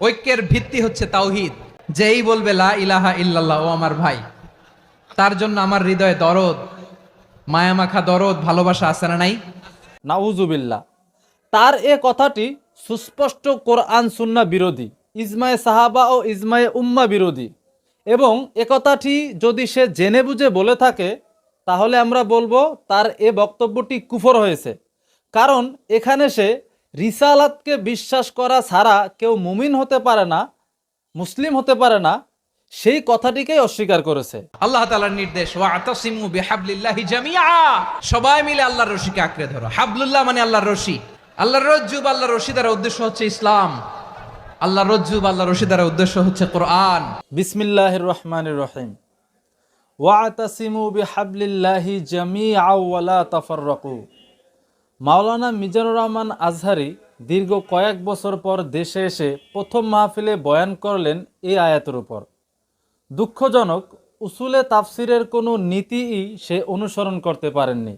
ঐক্যের ভিত্তি হচ্ছে তাওহিদ। যেই বলবে, লা ইলাহা ইল্লাল্লাহ, ও আমার ভাই। তার জন্য আমার হৃদয়ে দরদ, মায়ামাখা দরদ, ভালোবাসা আছে না নাই? নাউজুবিল্লা তার এ কথাটি সুস্পষ্ট কোরআন সুন্না বিরোধী, ইজমায়ে সাহাবা ও ইজমায়ে উম্মা বিরোধী। এবং এ কথাটি যদি সে জেনে বুঝে বলে থাকে, তাহলে আমরা বলব তার এ বক্তব্যটি কুফর হয়েছে। কারণ এখানে সে রিসালাতকে বিশ্বাস করা ছাড়া কেউ মুমিন হতে পারে না মুসলিম হতে পারে না সেই কথাটিকেই অস্বীকার করেছে। আল্লাহ তাআলার নির্দেশ ওয়াতাসিমু বিহাবলিল্লাহি জামিআ। সবাই মিলে আল্লাহর রশিকে আঁকড়ে ধরো। হাবলুল্লাহ মানে আল্লাহর রশি। আল্লাহর রজ্জু বা আল্লাহর রশি দ্বারা উদ্দেশ্য হচ্ছে ইসলাম। আল্লাহ রজ্জু বা আল্লাহর রশি দ্বারা উদ্দেশ্য হচ্ছে কোরআন। বিসমিল্লাহির রহমানির রহিম। ওয়াতাসিমু বিহাবলিল্লাহি জামিআ ওয়ালা তাফাররাকু। মাওলানা মিজানুর রহমান আজহারি দীর্ঘ কয়েক বছর পর দেশে এসে প্রথম মাহফিলে বয়ান করলেন এই আয়াতের উপর। দুঃখজনক, উসুলে তাফসিরের কোনো নীতিই সে অনুসরণ করতে পারেননি।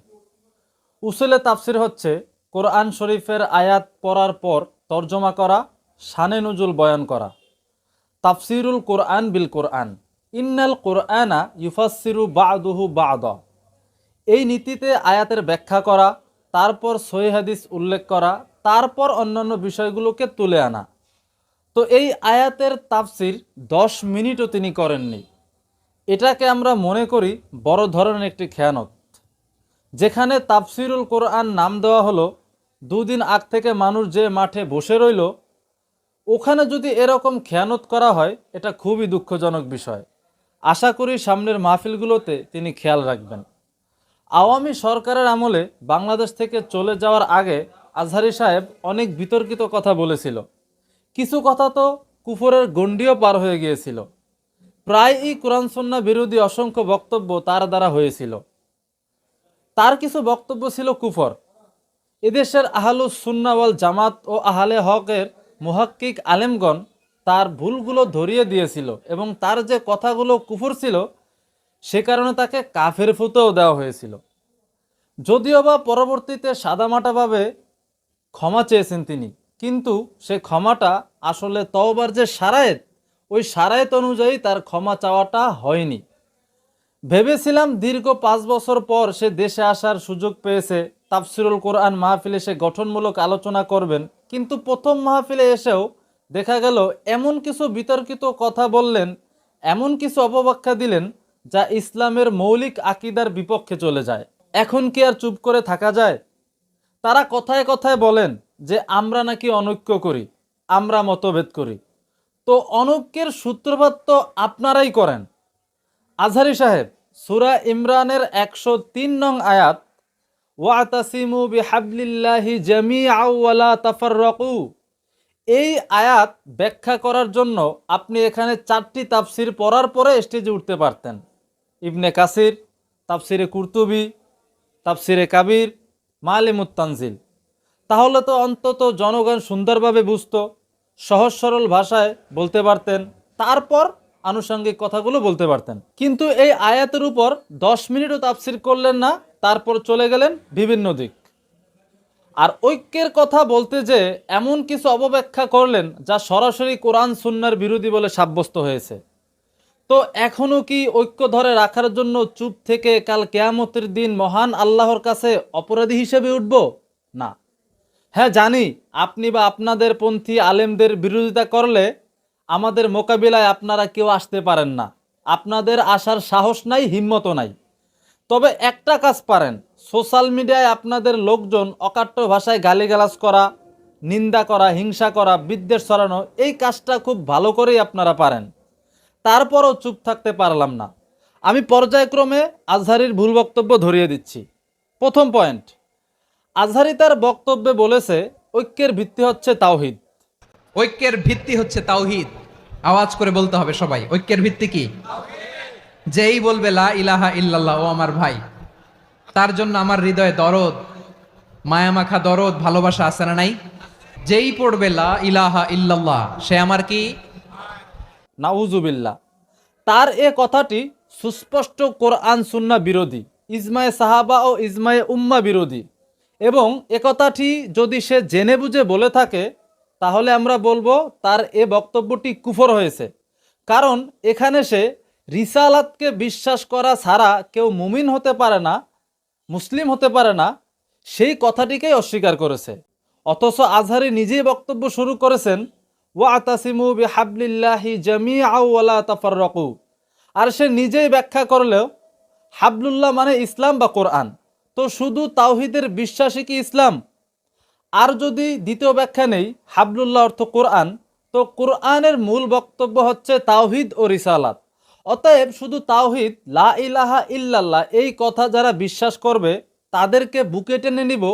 উসুলে তাফসির হচ্ছে কোরআন শরীফের আয়াত পড়ার পর তর্জমা করা, শানে নজুল বয়ান করা। তাফসিরুল কোরআন বিল কোরআন। ইন্নাল কোরআনা ইউফাসিরু বাদুহু বাদ। এই নীতিতে আয়াতের ব্যাখ্যা করা তারপর সহি হাদিস উল্লেখ করা, তারপর অন্যান্য বিষয়গুলোকে তুলে আনা। তো এই আয়াতের তাফসির দশ মিনিটও তিনি করেননি। এটাকে আমরা মনে করি বড় ধরনের একটি খেয়ানত। যেখানে তাফসিরুল কোরআন নাম দেওয়া হলো, দুদিন আগ থেকে মানুষ যে মাঠে বসে রইল, ওখানে যদি এরকম খেয়ানত করা হয়, এটা খুবই দুঃখজনক বিষয়। আশা করি সামনের মাহফিলগুলোতে তিনি খেয়াল রাখবেন। আওয়ামী সরকারের আমলে বাংলাদেশ থেকে চলে যাওয়ার আগে আজহারি সাহেব অনেক বিতর্কিত কথা বলেছিল। কিছু কথা তো কুফরের গণ্ডিও পার হয়ে গিয়েছিল। প্রায়ই কোরআন সন্না বিরোধী অসংখ্য বক্তব্য তার দ্বারা হয়েছিল। তার কিছু বক্তব্য ছিল কুফর। এদেশের আহলুস সুন্নাওয়াল জামাত ও আহলে হকের মুহাক্কিক আলেমগণ তার ভুলগুলো ধরিয়ে দিয়েছিল এবং তার যে কথাগুলো কুফর ছিল সে কারণে তাকে কাফের ফুতেও দেওয়া হয়েছিল। যদিও বা পরবর্তীতে সাদামাটাভাবে ক্ষমা চেয়েছেন তিনি, কিন্তু সে ক্ষমাটা আসলে তওবার যে সারায়েত, ওই সারায়েত অনুযায়ী তার ক্ষমা চাওয়াটা হয়নি। ভেবেছিলাম দীর্ঘ পাঁচ বছর পর সে দেশে আসার সুযোগ পেয়েছে, তাফসিরুল কোরআন মাহফিলে সে গঠনমূলক আলোচনা করবেন, কিন্তু প্রথম মাহফিলে এসেও দেখা গেল এমন কিছু বিতর্কিত কথা বললেন, এমন কিছু অপব্যাখ্যা দিলেন যা ইসলামের মৌলিক আকিদার বিপক্ষে চলে যায়। এখন কি আর চুপ করে থাকা যায়? তারা কথায় কথায় বলেন যে, আমরা নাকি অনৈক্য করি, আমরা মতভেদ করি। তো অনৈক্যের সূত্রপাত তো আপনারাই করেন। আজহারি সাহেব, সুরা ইমরানের একশো তিন নং আয়াত, ওয়াতাসিমু বিহাবলিল্লাহি জামিআ ওয়ালা তাফাররাকু। এই আয়াত ব্যাখ্যা করার জন্য আপনি এখানে চারটি তাফসির পড়ার পরে স্টেজে উঠতে পারতেন। ইবনে কাসির, তাফসিরে কুর্তুবি তাপসিরে কাবির, মালিমুত তানজিল। তাহলে তো অন্তত জনগণ সুন্দরভাবে বুঝত, সহজ সরল ভাষায় বলতে পারতেন, তারপর আনুষঙ্গিক কথাগুলো বলতে পারতেন। কিন্তু এই আয়াতের উপর দশ মিনিটও তাপসির করলেন না, তারপর চলে গেলেন বিভিন্ন দিক। আর ঐক্যের কথা বলতে যে এমন কিছু অপব্যাখ্যা করলেন, যা সরাসরি কোরআন সুন্নার বিরোধী বলে সাব্যস্ত হয়েছে। তো এখনও কি ঐক্য ধরে রাখার জন্য চুপ থেকে কাল কেয়ামতের দিন মহান আল্লাহর কাছে অপরাধী হিসেবে উঠব? না। হ্যাঁ জানি আপনি বা আপনাদের পন্থী আলেমদের বিরোধিতা করলে আমাদের মোকাবিলায় আপনারা কেউ আসতে পারেন না। আপনাদের আসার সাহস নাই, হিম্মতও নাই। তবে একটা কাজ পারেন, সোশ্যাল মিডিয়ায় আপনাদের লোকজন অকাট্য ভাষায় গালিগালাজ করা, নিন্দা করা, হিংসা করা, বিদ্বেষ ছড়ানো, এই কাজটা খুব ভালো করেই আপনারা পারেন। তারপরও চুপ থাকতে পারলাম না। আমি পর্যায়ক্রমে আজহারির ভুল বক্তব্য ধরিয়ে দিচ্ছি। প্রথম পয়েন্ট, আজহারি তার বক্তব্যে বলেছে, ঐক্যের ভিত্তি হচ্ছে তাওহিদ। ঐক্যের ভিত্তি হচ্ছে তাওহিদ। আওয়াজ করে বলতে হবে সবাই, ঐক্যের ভিত্তি কি? যেই বলবে, লা ইলাহা ইল্লাল্লাহ, ও আমার ভাই। তার জন্য আমার হৃদয়ে দরদ, মায়ামাখা দরদ, ভালোবাসা আছে না নাই? যেই পড়বে, লা ইলাহা ইল্লাল্লাহ, সে আমার কি? নাউজুবিল্লা তার এ কথাটি সুস্পষ্ট কোরআন সুন্না বিরোধী, ইজমায়ে সাহাবা ও ইজমায়ে উম্মা বিরোধী। এবং এ কথাটি যদি সে জেনে বুঝে বলে থাকে, তাহলে আমরা বলব তার এ বক্তব্যটি কুফর হয়েছে। কারণ এখানে সে রিসালাতকে বিশ্বাস করা ছাড়া কেউ মুমিন হতে পারে না, মুসলিম হতে পারে না, সেই কথাটিকেই অস্বীকার করেছে। অথচ আজহারি নিজেই বক্তব্য শুরু করেছেন ওয়া আতাসিমু বিহাবলিল্লাহি জামিআ ওয়ালা তাফাররাকু। আর সে নিজেই ব্যাখ্যা করলেও, হাবলুল্লাহ মানে ইসলাম বা কোরআন। তো শুধু তাওহিদের বিশ্বাসী কি ইসলাম? আর যদি দ্বিতীয় ব্যাখ্যা নেই, হাবলুল্লাহ অর্থ কোরআন, তো কোরআনের মূল বক্তব্য হচ্ছে তাওহিদ ও রিসালাত। অতএব শুধু তাওহিদ, লা ইলাহা ইল্লাল্লাহ, এই কথা যারা বিশ্বাস করবে, তাদেরকে বুকে টেনে নিব,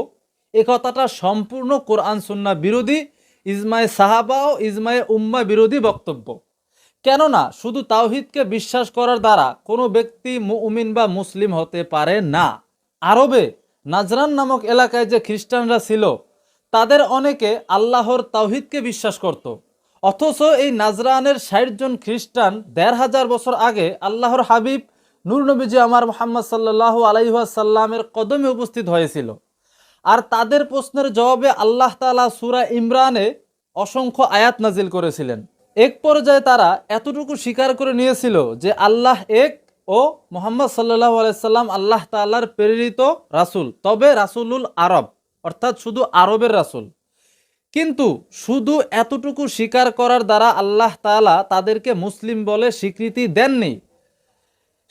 এ কথাটা সম্পূর্ণ কোরআন সুন্না বিরোধী ইজমায় সাহাবা ও ইজমায় উম্মা বিরোধী বক্তব্য। কেননা, শুধু তাওহিদকে বিশ্বাস করার দ্বারা কোনো ব্যক্তি মুমিন বা মুসলিম হতে পারে না। আরবে নাজরান নামক এলাকায় যে খ্রিস্টানরা ছিল, তাদের অনেকে আল্লাহর তাওহিদকে বিশ্বাস করত। অথচ এই নাজরানের ষাট জন খ্রিস্টান দেড় হাজার বছর আগে আল্লাহর হাবিব নূর নবীজি আমার মোহাম্মদ সাল্লাহ আলাইহাসাল্লামের কদমে উপস্থিত হয়েছিল। আর তাদের প্রশ্নের জবাবে আল্লাহ তালা সুরা ইমরানে অসংখ্য আয়াত নাজিল করেছিলেন। এক পর্যায়ে তারা এতটুকু স্বীকার করে নিয়েছিল যে আল্লাহ এক ও মোহাম্মদ সাল্লাহ আলাইসাল্লাম আল্লাহ তাল্লাহর প্রেরিত রাসুল, তবে রাসুলুল আরব, অর্থাৎ শুধু আরবের রাসুল। কিন্তু শুধু এতটুকু স্বীকার করার দ্বারা আল্লাহ তাআলা তাদেরকে মুসলিম বলে স্বীকৃতি দেননি।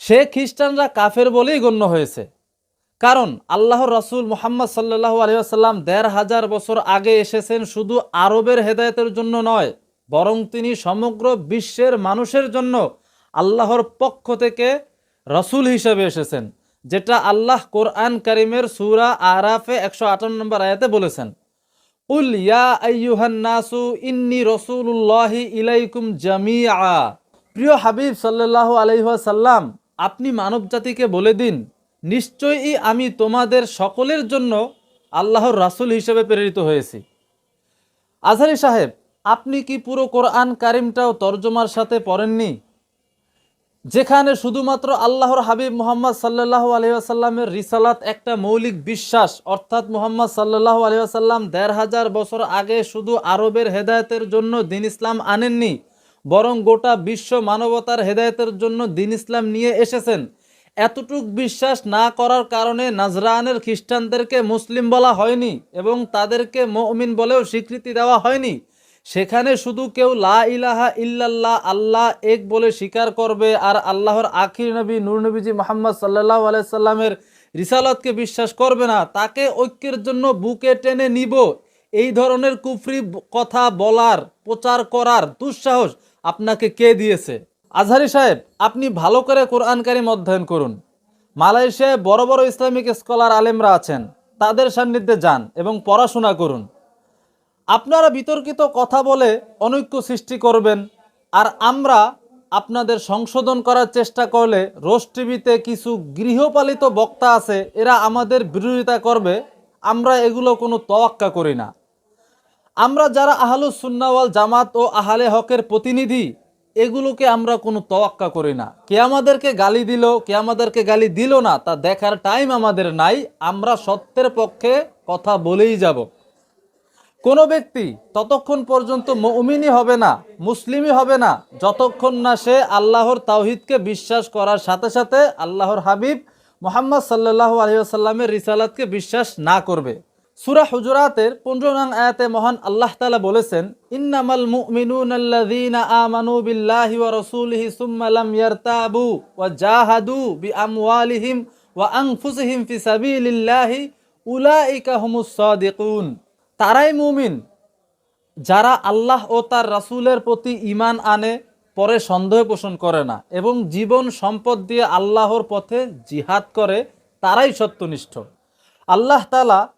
সে খ্রিস্টানরা কাফের বলেই গণ্য হয়েছে। কারণ আল্লাহর রাসূল মোহাম্মদ সাল্লাহ আলহিহাসাল্লাম দেড় হাজার বছর আগে এসেছেন শুধু আরবের হেদায়তের জন্য নয়, বরং তিনি সমগ্র বিশ্বের মানুষের জন্য আল্লাহর পক্ষ থেকে রসুল হিসেবে এসেছেন, যেটা আল্লাহ কোরআন করিমের সুরা আরাফে একশো আটান্ন নম্বর আয়াতে বলেছেন। উল ইয়া আইয়ুহান নাসু ইন্নি রসুল্লাহি ইলাইকুম জামিআ। প্রিয় হাবিব আলাইহি সাল্লাম আপনি মানব জাতিকে বলে দিন নিশ্চয়ই আমি তোমাদের সকলের জন্য আল্লাহর রাসূল হিসেবে প্রেরিত হয়েছি। আজহারি সাহেব, আপনি কি পুরো কোরআন কারিমটাও তর্জমার সাথে পড়েননি? যেখানে শুধুমাত্র আল্লাহর হাবিব মোহাম্মদ সাল্লাহ আলহিহাসাল্লামের রিসালাত একটা মৌলিক বিশ্বাস, অর্থাৎ মোহাম্মদ সাল্লাহ আলহিহাসাল্লাম দেড় হাজার বছর আগে শুধু আরবের হেদায়তের জন্য দিন ইসলাম আনেননি, বরং গোটা বিশ্ব মানবতার হেদায়েতের জন্য দিন ইসলাম নিয়ে এসেছেন। এতটুক বিশ্বাস না করার কারণে নাজরানের খ্রিস্টানদেরকে মুসলিম বলা হয়নি এবং তাদেরকে মমিন বলেও স্বীকৃতি দেওয়া হয়নি। সেখানে শুধু কেউ লা ইলাহা ইল্লাল্লাহ, আল্লাহ এক বলে স্বীকার করবে আর আল্লাহর আখির নবী, নূর নবীজি মোহাম্মদ সাল্লাহ আলাইসাল্লামের রিসালাতকে বিশ্বাস করবে না। তাকে ঐক্যের জন্য বুকে টেনে নিব। এই ধরনের কুফরি কথা বলার, প্রচার করার দুঃসাহস আপনাকে কে দিয়েছে? আজহারি সাহেব, আপনি ভালো করে কোরআন কারিম অধ্যয়ন করুন। মালয়েশিয়ায় বড় বড় ইসলামিক স্কলার আলেমরা আছেন, তাদের সান্নিধ্যে যান এবং পড়াশোনা করুন। আপনারা বিতর্কিত কথা বলে অনৈক্য সৃষ্টি করবেন, আর আমরা আপনাদের সংশোধন করার চেষ্টা করলে রোজ টিভিতে কিছু গৃহপালিত বক্তা আছে, এরা আমাদের বিরোধিতা করবে, আমরা এগুলো কোনো তোয়াক্কা করি না। আমরা যারা আহলুস সুন্নাওয়াল জামাত ও আহলে হকের প্রতিনিধি এগুলোকে আমরা কোনো তোয়াক্কা করি না। কে আমাদেরকে গালি দিল, কে আমাদেরকে গালি দিল না, তা দেখার টাইম আমাদের নাই, আমরা সত্যের পক্ষে কথা বলেই যাব। কোনো ব্যক্তি ততক্ষণ পর্যন্ত মমিনই হবে না, মুসলিমই হবে না, যতক্ষণ না সে আল্লাহর তাওহিদকে বিশ্বাস করার সাথে সাথে আল্লাহর হাবিব মোহাম্মদ সাল্লাহ আলহিহাসাল্লামের রিসালাতকে বিশ্বাস না করবে। সুরা হুজরাতের পনেরো নং আয়াতে মহান আল্লাহ তালা বলেছেন, ইন্নামাল মুমিনুন আল্লাযীনা আমানু বিল্লাহি ওয়া রাসূলিহি সুম্মা লাম ইয়ারতাবু ওয়া জাহাদু বিআমওয়ালিহিম ওয়া আনফুসিহিম ফি সাবিলিল্লাহি উলাইকা হুমুস সাদিকুন। তারাই মুমিন, যারা আল্লাহ ও তার রাসূলের প্রতি ঈমান আনে, পরে সন্দেহ পোষণ করে না এবং জীবন সম্পদ দিয়ে আল্লাহর পথে জিহাদ করে, তারাই সত্যনিষ্ঠ। আল্লাহ তালা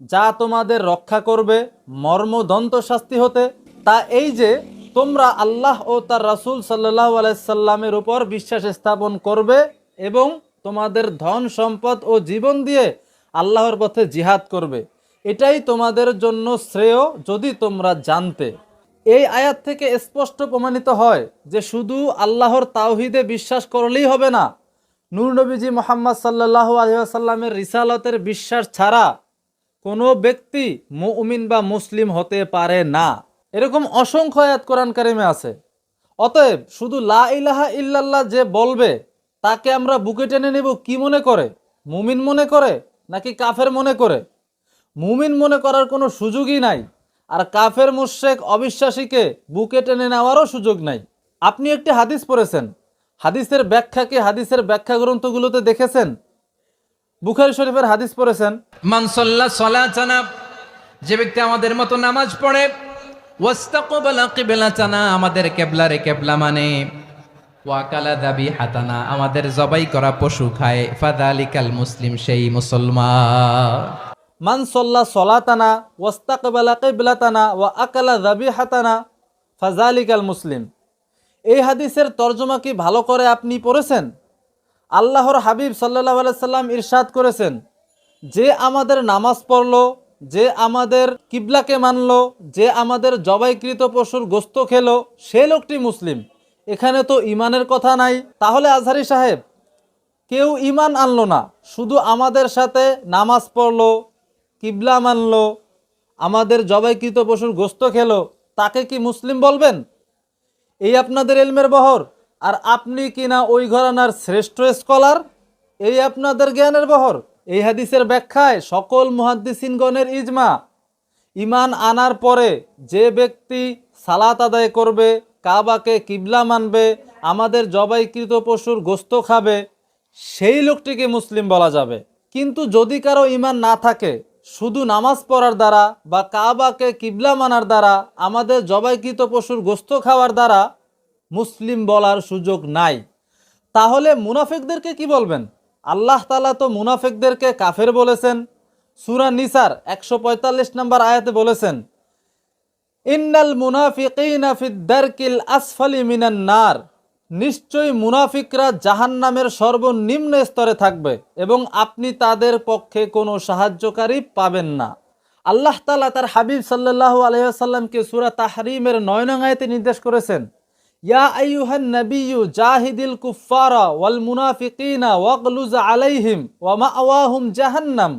যা তোমাদের রক্ষা করবে মর্মদন্ত শাস্তি হতে, তা এই যে তোমরা আল্লাহ ও তার রাসূল সাল্লাহ আলাইসাল্লামের উপর বিশ্বাস স্থাপন করবে এবং তোমাদের ধন সম্পদ ও জীবন দিয়ে আল্লাহর পথে জিহাদ করবে। এটাই তোমাদের জন্য শ্রেয় যদি তোমরা জানতে। এই আয়াত থেকে স্পষ্ট প্রমাণিত হয় যে শুধু আল্লাহর তাওহিদে বিশ্বাস করলেই হবে না। নূর নবীজি মোহাম্মদ সাল্লাহ আলহামের রিসালতের বিশ্বাস ছাড়া কোনো ব্যক্তি মুমিন বা মুসলিম হতে পারে না। এরকম অসংখ্য আয়াত কোরআন কারিমে আছে। অতএব শুধু লা ইলাহা ইল্লাল্লাহ যে বলবে, তাকে আমরা বুকে টেনে নেব কি মনে করে? মুমিন মনে করে নাকি কাফের মনে করে? মুমিন মনে করার কোনো সুযোগই নাই, আর কাফের মুশেক অবিশ্বাসীকে বুকে টেনে নেওয়ারও সুযোগ নাই। আপনি একটি হাদিস পড়েছেন। হাদিসের ব্যাখ্যা কি? হাদিসের ব্যাখ্যা গ্রন্থগুলোতে দেখেছেন? বুখারি শরীফের হাদিস পড়েছেন মানসল্লা সলা সলাচানা যে ব্যক্তি আমাদের মতো নামাজ পড়ে ওয়াস্তাকবালা কিবলাচানা আমাদের কেবলারে কেবলা মানে ওয়াকালা দাবি হাতানা আমাদের জবাই করা পশু খায় ফাদালিকাল মুসলিম সেই মুসলমান। মান সল্লা সলাতানা ওয়াস্তাকবালা কিবলাতানা ওয়া আকালা যাবিহাতানা ফাজালিকাল মুসলিম। এই হাদিসের তর্জমা কি ভালো করে আপনি পড়েছেন? আল্লাহর হাবিব সাল্লাহ সাল্লাম ইরশাদ করেছেন, যে আমাদের নামাজ পড়ল, যে আমাদের কিবলাকে মানলো, যে আমাদের জবাইকৃত পশুর গোস্ত খেলো, সে লোকটি মুসলিম। এখানে তো ইমানের কথা নাই। তাহলে আজহারি সাহেব, কেউ ইমান আনলো না। শুধু আমাদের সাথে নামাজ পড়ল, কিবলা মানলো, আমাদের জবাইকৃত পশুর গোস্ত খেলো, তাকে কি মুসলিম বলবেন? এই আপনাদের এলমের বহর। আর আপনি কিনা ওই ঘরানার শ্রেষ্ঠ স্কলার এই আপনাদের জ্ঞানের বহর। এই হাদিসের ব্যাখ্যায় সকল মুহাদ্দিসিনগণের ইজমা। ইমান আনার পরে যে ব্যক্তি সালাত আদায় করবে, কাবাকে কিবলা মানবে, আমাদের জবাইকৃত পশুর গোস্ত খাবে, সেই লোকটিকে মুসলিম বলা যাবে। কিন্তু যদি কারও ইমান না থাকে, শুধু নামাজ পড়ার দ্বারা বা কাবাকে কিবলা মানার দ্বারা, আমাদের জবাইকৃত পশুর গোস্ত খাওয়ার দ্বারা মুসলিম বলার সুযোগ নাই। তাহলে মুনাফিকদেরকে কি বলবেন? আল্লাহ তালা তো মুনাফিকদেরকে কাফের বলেছেন। সুরা নিসার একশো পঁয়তাল্লিশ নম্বর আয়াতে বলেছেন, ইন্নাল ফিদ্দারকিল আসফালি মিনান নার। নিশ্চয়ই মুনাফিকরা জাহান্নামের সর্বনিম্ন স্তরে থাকবে এবং আপনি তাদের পক্ষে কোনো সাহায্যকারী পাবেন না। আল্লাহ তালা তার হাবিব সাল্লাহ আলহামকে সুরা তাহরিমের নয় নং আয়াতে নির্দেশ করেছেন ইয়া আইয়ুহান নাবিয়্যু জাহিদিল কুফারা ওয়াল মুনাফিকিনা ওয়াগলুজ আলাইহিম ওয়া মাআওয়াহুম জাহান্নাম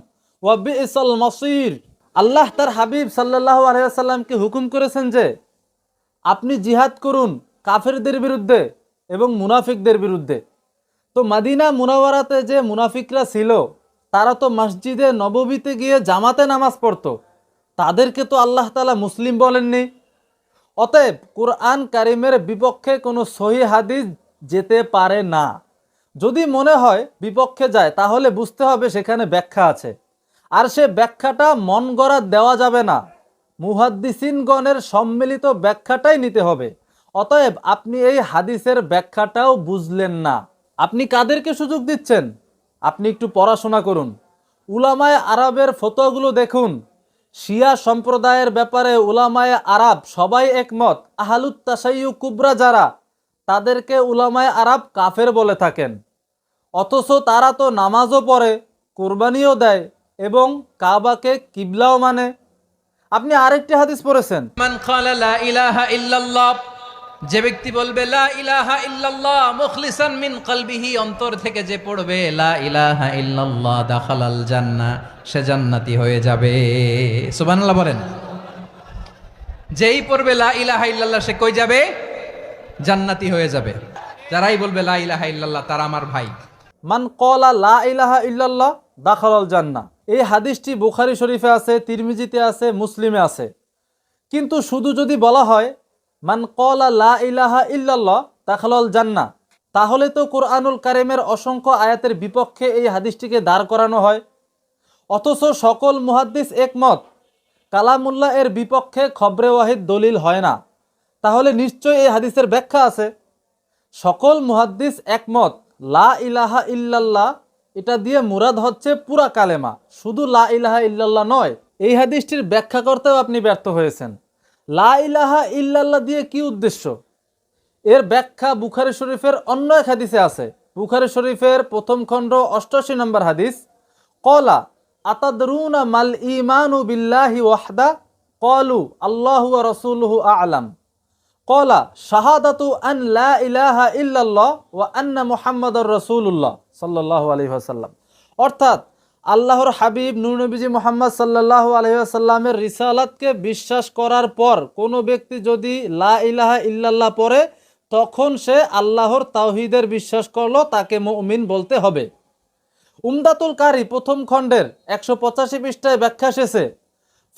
ওয়া বি'সাল মাসির। আল্লাহ তার হাবিব সাল্লাল্লাহু আলাইহি সাল্লামকে হুকুম করেছেন যে, আপনি জিহাদ করুন কাফেরদের বিরুদ্ধে এবং মুনাফিকদের বিরুদ্ধে। তো মাদিনা মুনাওয়ারাতে যে মুনাফিকরা ছিল, তারা তো মসজিদে নববীতে গিয়ে জামাতে নামাজ পড়তো। তাদেরকে তো আল্লাহ তালা মুসলিম বলেননি। অতএব কোরআন কারিমের বিপক্ষে কোনো সহি হাদিস যেতে পারে না। যদি মনে হয় বিপক্ষে যায়, তাহলে বুঝতে হবে সেখানে ব্যাখ্যা আছে। আর সে ব্যাখ্যাটা মন গড়া দেওয়া যাবে না। মুহাদ্দিসিনগণের সম্মিলিত ব্যাখ্যাটাই নিতে হবে। অতএব আপনি এই হাদিসের ব্যাখ্যাটাও বুঝলেন না। আপনি কাদেরকে সুযোগ দিচ্ছেন? আপনি একটু পড়াশোনা করুন। উলামায় আরবের ফতোয়াগুলো দেখুন। শিয়া সম্প্রদায়ের ব্যাপারে উলামায়ে আরব সবাই একমত আহালুত্তাসাইয়ু কুবরা যারা, তাদেরকে উলামায়ে আরব কাফের বলে থাকেন। অথচ তারা তো নামাজও পড়ে, কোরবানিও দেয় এবং কাবাকে কিবলাও মানে। আপনি আরেকটি হাদিস পড়েছেন। মান ক্বালা লা ইলাহা ইল্লাল্লাহ যে ব্যক্তি বলবে, লা ইলাহা ইল্লাল্লাহ মুখলিসান মিন কলবিহি অন্তর থেকে যে পড়বে, লা ইলাহা ইল্লাল্লাহ দাখালাল জান্নাহ সে জান্নাতি হয়ে যাবে। সুবহানাল্লাহ বলেন। যেই পড়বে, লা ইলাহা ইল্লাল্লাহ সে কই যাবে? জান্নাতি হয়ে যাবে। যারাই বলবে, লা ইলাহা ইল্লাল্লাহ তারা আমার ভাই। মান কলা, লা ইলাহা ইল্লাল্লাহ দাখালাল জান্নাহ এই হাদিসটি বুখারি শরীফে আছে, তিরমিজিতে আছে, মুসলিমে আছে। কিন্তু শুধু যদি বলা হয় মান কলা লা ইলাহা ইল্লাল্লাহ দাখালাল জান্নাহ। তাহলে তো কোরআনুল কারিমের অসংখ্য আয়াতের বিপক্ষে এই হাদিসটিকে দাঁড় করানো হয়। অথচ সকল মুহাদ্দিস একমত, কালামুল্লাহ এর বিপক্ষে খবরে ওয়াহিদ দলিল হয় না। তাহলে নিশ্চয়ই এই হাদিসের ব্যাখ্যা আছে। সকল মুহাদ্দিস একমত, লা ইলাহা ইল্লাল্লাহ, এটা দিয়ে মুরাদ হচ্ছে পুরা কালেমা। শুধু লা ইলাহা ইল্লাল্লাহ নয়, এই হাদিসটির ব্যাখ্যা করতেও আপনি ব্যর্থ হয়েছেন। লা ইলাহা ইল্লাল্লাহ দিয়ে কি উদ্দেশ্য? এর ব্যাখ্যা বুখারি শরীফের অন্য এক হাদিসে আছে। বুখারি শরীফের প্রথম খণ্ড অষ্টাশি নম্বর হাদিস। কলা, আতাদরুনা মাল ইমানু বিল্লাহি ওয়াহদা? কলু, আল্লাহু রাসূলুহু আ'লাম। কলা, শাহাদাতু আন লা ইলাহা ইল্লাল্লাহ ওয়া আন্না মুহাম্মাদুর রাসূলুল্লাহ সাল্লাল্লাহু আলাইহি অর্থাৎ আল্লাহর হাবিব নূরনবীজি মোহাম্মদ সাল্লাল্লাহু আলাইহি ওয়াসাল্লামের রিসালাতকে বিশ্বাস করার পর কোনো ব্যক্তি যদি লা ইলাহা ইল্লাল্লাহ পড়ে, তখন সে আল্লাহর তাওহিদের বিশ্বাস করল, তাকে মুমিন বলতে হবে। উমদাতুল কারি প্রথম খণ্ডের একশো পঁচাশি পৃষ্ঠায় ব্যাখ্যা শেষে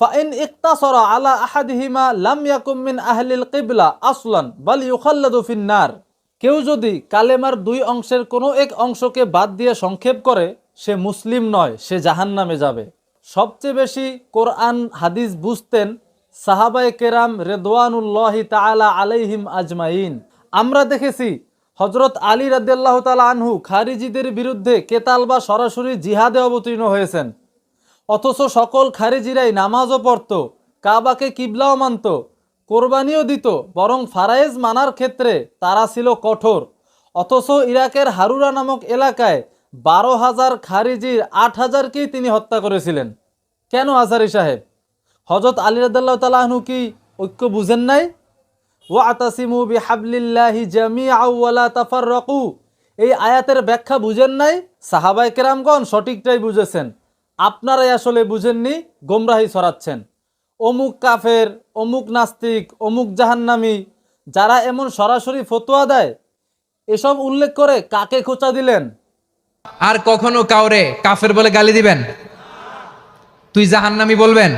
ফাইন ইকতাসরা আলা আহাদিহিমা লাম ইয়াকুম মিন আহলিল কিবলা আসলান, বাল ইউখাল্লাদু ফিন্নার কেউ যদি কালেমার দুই অংশের কোনো এক অংশকে বাদ দিয়ে সংক্ষেপ করে সে মুসলিম নয়, সে জাহান্নামে যাবে। সবচেয়ে বেশি কোরআন, হাদিস বুঝতেন সাহাবায়ে কেরাম রেদওয়ানুল্লাহি তাআলা আলাইহিম আজমাইন। আমরা দেখেছি হজরত আলী রাদিয়াল্লাহু তালা আনহু খারিজিদের বিরুদ্ধে কেতাল বা সরাসরি জিহাদে অবতীর্ণ হয়েছেন। অথচ সকল খারিজিরাই নামাজও পড়ত, কাবাকে কিবলাও মানত, কোরবানিও দিত, বরং ফারায়েজ মানার ক্ষেত্রে তারা ছিল কঠোর। অথচ ইরাকের হারুরা নামক এলাকায় বারো হাজার খারিজির আট হাজারকেই তিনি হত্যা করেছিলেন? কেন আজারি সাহেব? হজরত আলী রাদাল্লাহ তালাহনু কি ঐক্য বুঝেন নাই? ও আতাসিমু বি হাবলিল্লাহি বিহাবলিল্লাহি জামিআও তাফার তাফাররাকু। এই আয়াতের ব্যাখ্যা বুঝেন নাই? সাহাবায়ে কেরামগণ সঠিকটাই বুঝেছেন। আপনারাই আসলে বুঝেননি, গোমরাহি ছড়াচ্ছেন। অমুক কাফের, অমুক নাস্তিক, অমুক জাহান্নামী, যারা এমন সরাসরি ফতোয়া দেয়, এসব উল্লেখ করে কাকে খোঁচা দিলেন? আর কখনো কাউরে কাফের বলে গালি দিবেন? তুই জাহান্নামি বলবেন?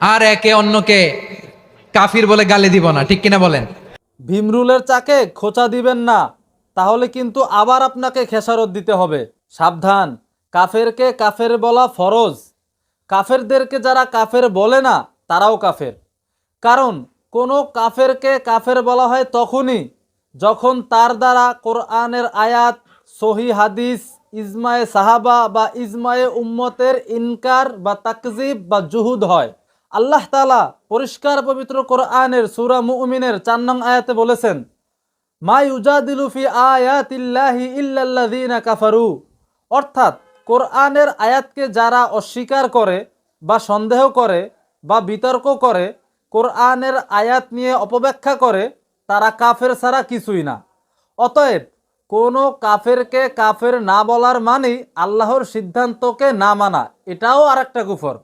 আর একে অন্যকে কাফির বলে গালি দিব না, ঠিক কিনা বলেন? ভীমরুলের চাকে খোঁচা দিবেন না, তাহলে কিন্তু আবার আপনাকে খেসারত দিতে হবে। সাবধান, কাফেরকে কাফের বলা ফরজ। কাফেরদেরকে যারা কাফের বলে না, তারাও কাফের। কারণ, কোনো কাফেরকে কাফের বলা হয় তখনই যখন তার দ্বারা কোরআনের আয়াত সহি হাদিস, ইজমায়ে সাহাবা বা ইজমায়ে উম্মতের ইনকার বা তাকজিব বা জুহুদ হয়। আল্লাহ তালা পরিষ্কার পবিত্র কোরআনের সুরা মুমিনের চার নং আয়াতে বলেছেন, মা ইউজাদিলু ফি আয়াতিল্লাহি ইল্লাল্লাযীনা কাফারু। অর্থাৎ কোরআনের আয়াতকে যারা অস্বীকার করে বা সন্দেহ করে বা বিতর্ক করে, কোরআনের আয়াত নিয়ে অপব্যাখ্যা করে, তারা কাফের ছাড়া কিছুই না। অতএব কোনো কাফেরকে কাফের না বলার মানেই আল্লাহর সিদ্ধান্তকে না মানা। এটাও আর একটা কুফর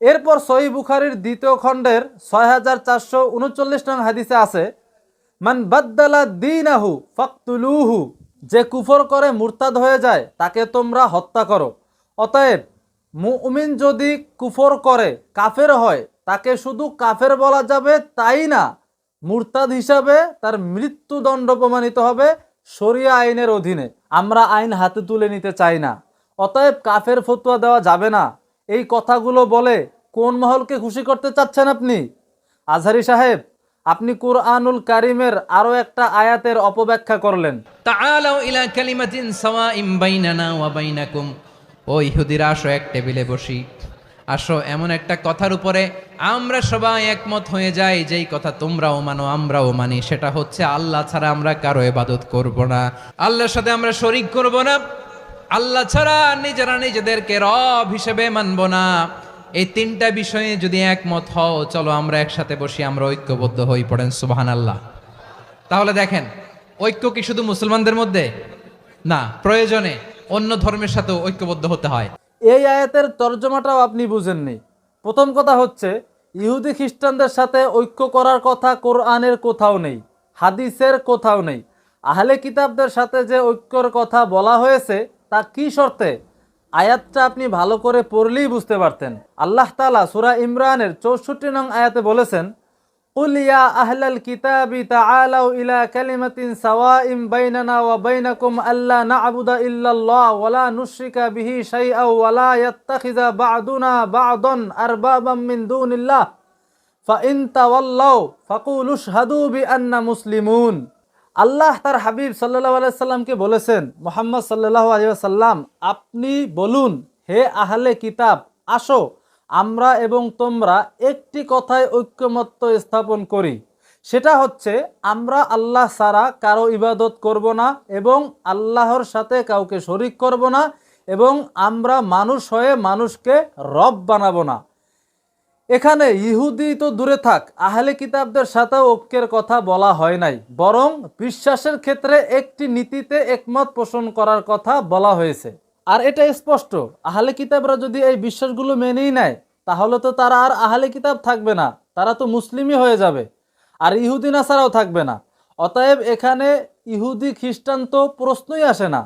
এরপর সহি বুখারির দ্বিতীয় খণ্ডের ছয় হাজার চারশো উনচল্লিশ নং হাদিসে আছে, মান বাদ্দালা দিনাহু ফাকতুলুহু যে কুফর করে মুরতাদ হয়ে যায়, তাকে তোমরা হত্যা করো। অতএব, মুমিন যদি কুফর করে, কাফের হয়, তাকে শুধু কাফের বলা যাবে তাই না? মুরতাদ হিসাবে তার মৃত্যুদণ্ড প্রমাণিত হবে। শরিয়া আইনের অধীনে আমরা আইন হাতে তুলে নিতে চাই না। অতএব কাফের ফতুয়া দেওয়া যাবে না। এই কথাগুলো বলে কোন মহলকে খুশি করতে চাচ্ছেন আপনি? আজহারি সাহেব, আপনি কুরআনুল কারিমের আরও একটা আয়াতের অপব্যাখ্যা করলেন। ইলা ও ইহুদিরা, আসো এক টেবিলে বসি। আসো, এমন একটা কথার উপরে আমরা সবাই একমত হয়ে যাই, যেই কথা তোমরাও মানো, আমরাও মানি, সেটা হচ্ছে আল্লাহ ছাড়া আমরা কারও ইবাদত করব না। আল্লাহর সাথে আমরা শরিক করব না, আল্লাহ ছাড়া নিজেরা নিজেদেরকে রব হিসেবে মানব না। এই তিনটা বিষয়ে যদি একমত হও, চলো আমরা একসাথে বসি, আমরা ঐক্যবদ্ধ হই, পড়েন সুবাহান আল্লাহ তাহলে দেখেন, ঐক্য কি শুধু মুসলমানদের মধ্যে? না, প্রয়োজনে অন্য ধর্মের সাথেও ঐক্যবদ্ধ হতে হয়। এই আয়াতের তর্জমাটাও আপনি বুঝেননি। প্রথম কথা হচ্ছে, ইহুদি খ্রিস্টানদের সাথে ঐক্য করার কথা কোরআনের কোথাও নেই, হাদিসের কোথাও নেই। আহলে কিতাবদের সাথে যে ঐক্যর কথা বলা হয়েছে, তা কি শর্তে? আয়াতটা আপনি ভালো করে পড়লেই বুঝতে পারতেন। আল্লাহ তালা সুরা ইমরানের চৌষট্টি নং আয়াতে বলেছেন উলিয়া আহলাল কিতাবি তাআলাউ ইলা কালিমাতিন সাওয়াইম বাইনানা ওয়া বাইনাকুম আল্লা না'বুদা ইল্লাল্লাহ ওয়া লা নুশরিকা বিহি শাইআ ওয়া লা ইয়াত্তাখিযা বা'দুনা বা'দান আরবাবাম মিন দুনিল্লাহ ফাইন তাওয়াল্লাউ ফাকুল উশহাদু বিআন্না মুসলিমুন আল্লাহ তার হাবিব সাল্লাহ আলাইসাল্লামকে বলেছেন, মোহাম্মদ সাল্লাহ আলিয়া সাল্লাম আপনি বলুন, হে আহলে কিতাব, আসো আমরা এবং তোমরা একটি কথায় ঐক্যমত্য স্থাপন করি। সেটা হচ্ছে, আমরা আল্লাহ ছাড়া কারও ইবাদত করব না এবং আল্লাহর সাথে কাউকে শরিক করব না এবং আমরা মানুষ হয়ে মানুষকে রব বানাবো না। এখানে ইহুদি তো দূরে থাক, আহলে কিতাবদের সাথে ঐক্যের কথা বলা হয় নাই, বরং বিশ্বাসের ক্ষেত্রে একটি নীতিতে একমত পোষণ করার কথা বলা হয়েছে। আর এটা স্পষ্ট, আহলে কিতাবরা যদি এই বিশ্বাসগুলো মেনেই নেয়, তাহলে তো তারা আর আহলে কিতাব থাকবে না, তারা তো মুসলিমই হয়ে যাবে, আর ইহুদি নাসারাও থাকবে না। অতএব এখানে ইহুদি, খ্রিস্টান তো প্রশ্নই আসে না।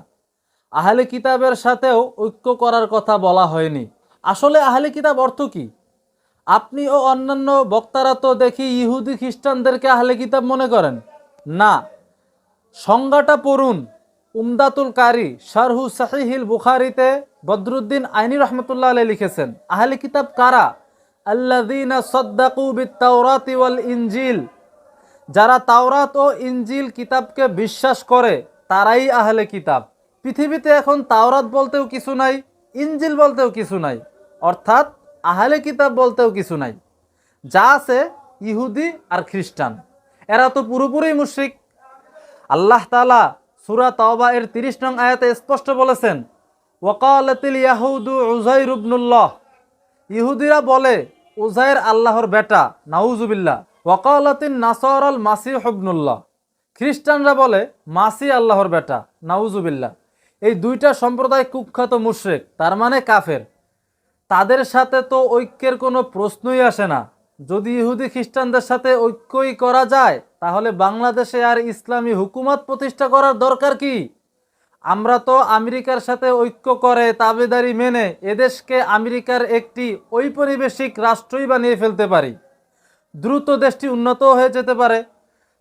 আহলে কিতাবের সাথেও ঐক্য করার কথা বলা হয়নি। আসলে আহলে কিতাব অর্থ কি? আপনি ও অন্যান্য বক্তারা তো দেখি ইহুদি, খ্রিস্টানদেরকে আহলে কিতাব মনে করেন। না, সংজ্ঞাটা পড়ুন। উমদাতুল কারি শারহু সাহিহিল বুখারিতে বদরুদ্দিন আইনি রহমতুল্লাহ আলাই লিখেছেন, আহলে কিতাব কারা? আল্লাযীনা সদ্দাকু বিত-তাওরাতি ওয়াল ইনজিল যারা তাওরাত ও ইনজিল কিতাবকে বিশ্বাস করে, তারাই আহলে কিতাব। পৃথিবীতে এখন তাওরাত বলতেও কিছু নাই, ইনজিল বলতেও কিছু নাই, অর্থাৎ আহলে কিতাব বলতেও কিছু নাই। যা আছে ইহুদি আর খ্রিস্টান, এরা তো পুরোপুরি মুশরিক। আল্লাহ তালা সুরা তাওবা এর তিরিশ নং আয়াতে স্পষ্ট বলেছেন, ওয়াকালাতিল ইয়াহুদু উজাইর ইবনুল্লাহ। ইহুদিরা বলে উজাইর আল্লাহর বেটা, নাউজুবিল্লাহ। ওয়াকালাতিন নাসর আল মাসি হবনুল্লাহ খ্রিস্টানরা বলে মাসি আল্লাহর বেটা, নাউজুবিল্লাহ। এই দুইটা সম্প্রদায় কুখ্যাত মুশরেক, তার মানে কাফের। তাদের সাথে তো ঐক্যের কোনো প্রশ্নই আসে না। যদি ইহুদি খ্রিস্টানদের সাথে ঐক্যই করা যায়, তাহলে বাংলাদেশে আর ইসলামী হুকুমত প্রতিষ্ঠা করার দরকার কি? আমরা তো আমেরিকার সাথে ঐক্য করে তাবেদারি মেনে এদেশকে আমেরিকার একটি ঔপনিবেশিক রাষ্ট্রই বানিয়ে ফেলতে পারি। দ্রুত দেশটি উন্নত হয়ে যেতে পারে।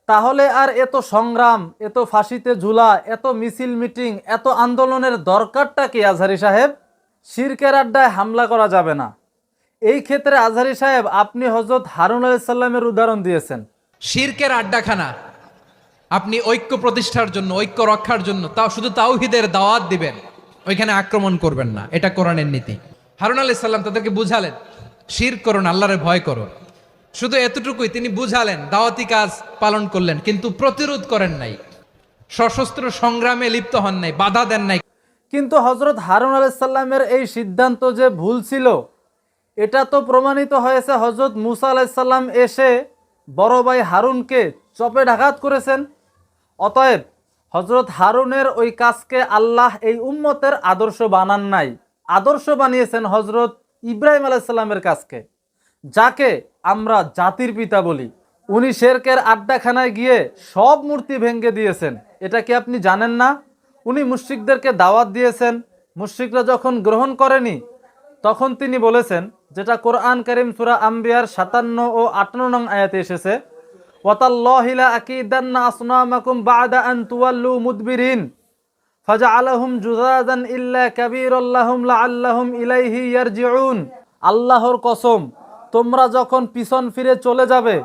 তাহলে আর এত সংগ্রাম, এত ফাঁসিতে ঝুলা, এত মিছিল মিটিং, এত আন্দোলনের দরকারটা কি আজহারি সাহেব? শিরকের আড্ডায় হামলা করা যাবে না। এই ক্ষেত্রে আজহারি সাহেব আপনি হজরত হারুন আলাইসাল্লামের উদাহরণ দিয়েছেন। শিরকের আড্ডাখানা আপনি ঐক্য প্রতিষ্ঠার জন্য ঐক্য রক্ষার জন্য তাও শুধু তাওহিদের দাওয়াত দিবেন ওইখানে আক্রমণ করবেন না এটা কোরআনের নীতি। হারুন আলাইহিস সাল্লাম তাদেরকে বুঝালেন শির করুন আল্লাহরে ভয় করো শুধু এতটুকুই তিনি বুঝালেন দাওয়াতি কাজ পালন করলেন কিন্তু প্রতিরোধ করেন নাই। সশস্ত্র সংগ্রামে লিপ্ত হন নাই বাধা দেন নাই। কিন্তু হজরত হারুন আলাইসাল্লামের এই সিদ্ধান্ত যে ভুল ছিল এটা তো প্রমাণিত হয়েছে হজরত মুসা আলাইসাল্লাম এসে বড় ভাই হারুনকে চপে ডাকাত করেছেন। অতএব হজরত হারুনের ওই কাজকে আল্লাহ এই উম্মতের আদর্শ বানান নাই। আদর্শ বানিয়েছেন হজরত ইব্রাহিম আলাইসাল্লামের কাজকে, যাকে আমরা জাতির পিতা বলি। উনি শেরকের আড্ডাখানায় গিয়ে সব মূর্তি ভেঙে দিয়েছেন। এটা কি আপনি জানেন না? উনি মুশ্রিকদেরকে দাওয়াত দিয়েছেন। মুশ্রিকরা যখন গ্রহণ করেনি তখন তিনি বলেছেন, যেটা কোরআন করিম সুরা আম্বিয়ার সাতান্ন ও আটান্ন নং আয়াতে এসেছে তুয়াল্লু ইলাইহি আল্লাহর কসম, তোমরা যখন পিছন ফিরে চলে যাবে,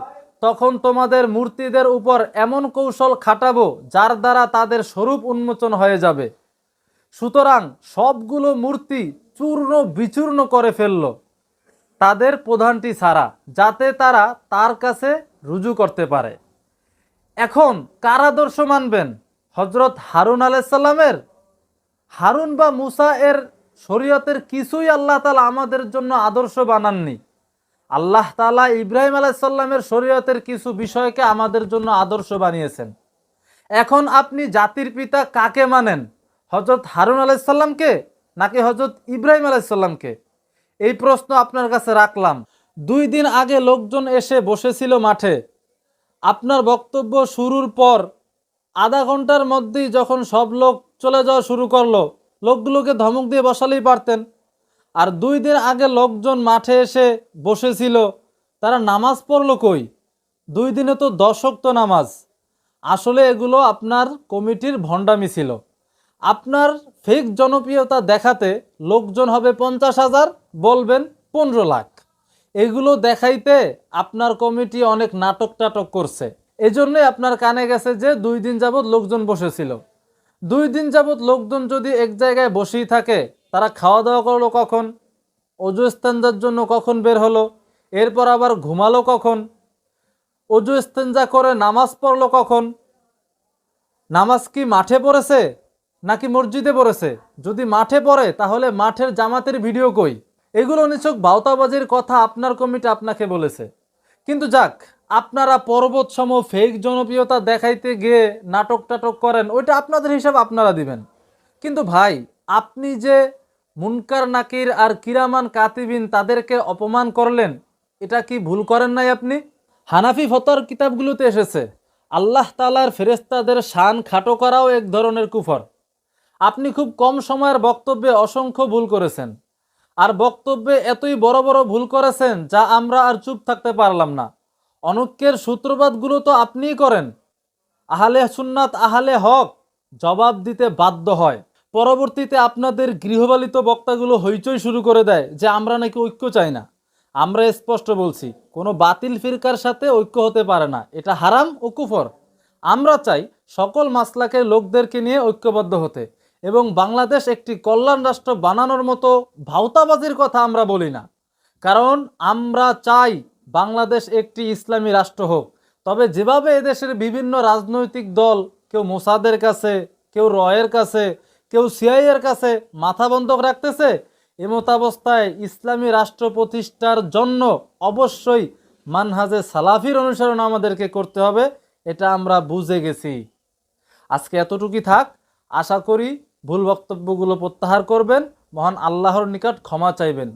তখন তোমাদের মূর্তিদের উপর এমন কৌশল খাটাবো, যার দ্বারা তাদের স্বরূপ উন্মোচন হয়ে যাবে। সুতরাং সবগুলো মূর্তি চূর্ণ বিচূর্ণ করে ফেলল। তাদের প্রধানটি ছাড়া যাতে তারা তার কাছে রুজু করতে পারে। এখন কার আদর্শ মানবেন হজরত হারুন আলাইসাল্লামের হারুন বা মুসা এর শরীয়তের কিছুই আল্লাহ তালা আমাদের জন্য আদর্শ বানাননি। আল্লাহ তালা ইব্রাহিম আলাইসাল্লামের শরীয়তের কিছু বিষয়কে আমাদের জন্য আদর্শ বানিয়েছেন। এখন আপনি জাতির পিতা কাকে মানেন? হজরত হারুন আলাইসাল্লামকে নাকি হজরত ইব্রাহিম আলাইসাল্লামকে এই প্রশ্ন আপনার কাছে রাখলাম। দুই দিন আগে লোকজন এসে বসেছিল মাঠে। আপনার বক্তব্য শুরুর পর আধা ঘণ্টার মধ্যেই যখন সব লোক চলে যাওয়া শুরু করল, লোকগুলোকে ধমক দিয়ে বসালেই পারতেন। আর দুই দিন আগে লোকজন মাঠে এসে বসেছিল, তারা নামাজ পড়ল কই? দুই দিনে তো দশক তো নামাজ। আসলে এগুলো আপনার কমিটির ভণ্ডামি ছিল। আপনার ফেক জনপ্রিয়তা দেখাতে লোকজন হবে পঞ্চাশ হাজার, বলবেন পনেরো লাখ। এগুলো দেখাইতে আপনার কমিটি অনেক নাটক টাটক করছে। এজন্যই আপনার কানে গেছে যে দুই দিন যাবৎ লোকজন বসেছিল। দুই দিন যাবৎ লোকজন যদি এক জায়গায় বসেই থাকে, তারা খাওয়া দাওয়া করল কখন? অজু ইস্তেঞ্জার জন্য কখন বের হলো? এরপর আবার ঘুমালো কখন? অজু ইস্তেঞ্জা করে নামাজ পড়ল কখন? নামাজ কি মাঠে পড়েছে? নাকি মসজিদে পড়েছে? যদি মাঠে পড়ে, তাহলে মাঠের জামাতের ভিডিও কই? এগুলো নিছক বাউতাবাজির কথা আপনার কমিটি আপনাকে বলেছে। কিন্তু যাক, আপনারা পর্বত সম ফেক জনপ্রিয়তা দেখাইতে গিয়ে নাটক টাটক করেন, ওইটা আপনাদের হিসাব আপনারা দিবেন। কিন্তু ভাই, আপনি যে মুনকার নাকির আর কিরামান কাতিবিন তাদেরকে অপমান করলেন, এটা কি ভুল করেন নাই আপনি? হানাফি ফতর কিতাবগুলোতে এসেছে, আল্লাহ তালার ফেরেস্তাদের শান খাটো করাও এক ধরনের কুফর। আপনি খুব কম সময়ের বক্তব্যে অসংখ্য ভুল করেছেন। আর বক্তব্যে এতই বড় বড় ভুল করেছেন যা আমরা আর চুপ থাকতে পারলাম না। অনৈক্যের সূত্রপাতগুলো তো আপনিই করেন। আহলে সুন্নাত, আহলে হক জবাব দিতে বাধ্য হয়। পরবর্তীতে আপনাদের গৃহপালিত বক্তাগুলো হইচই শুরু করে দেয় যে আমরা নাকি ঐক্য চাই না। আমরা স্পষ্ট বলছি, কোনো বাতিল ফিরকার সাথে ঐক্য হতে পারে না। এটা হারাম ও কুফর। আমরা চাই সকল মাসলাকের লোকদেরকে নিয়ে ঐক্যবদ্ধ হতে। এবং বাংলাদেশ একটি কল্যাণ রাষ্ট্র বানানোর মতো ভাওতাবাজির কথা আমরা বলি না। কারণ আমরা চাই বাংলাদেশ একটি ইসলামী রাষ্ট্র হোক। তবে যেভাবে এদেশের বিভিন্ন রাজনৈতিক দল, কেউ মোসাদের কাছে, কেউ রয়ের কাছে, কেউ সিআইয়ের কাছে মাথা বন্ধক রাখতেছে এমতাবস্থায় ইসলামী রাষ্ট্র প্রতিষ্ঠার জন্য অবশ্যই মানহাজে সালাফির অনুসরণ আমাদেরকে করতে হবে, এটা আমরা বুঝে গেছি। আজকে এতটুকুই থাক, আশা করি ভুল বক্তব্যগুলো প্রত্যাহার করবেন। মহান আল্লাহর নিকট ক্ষমা চাইবেন।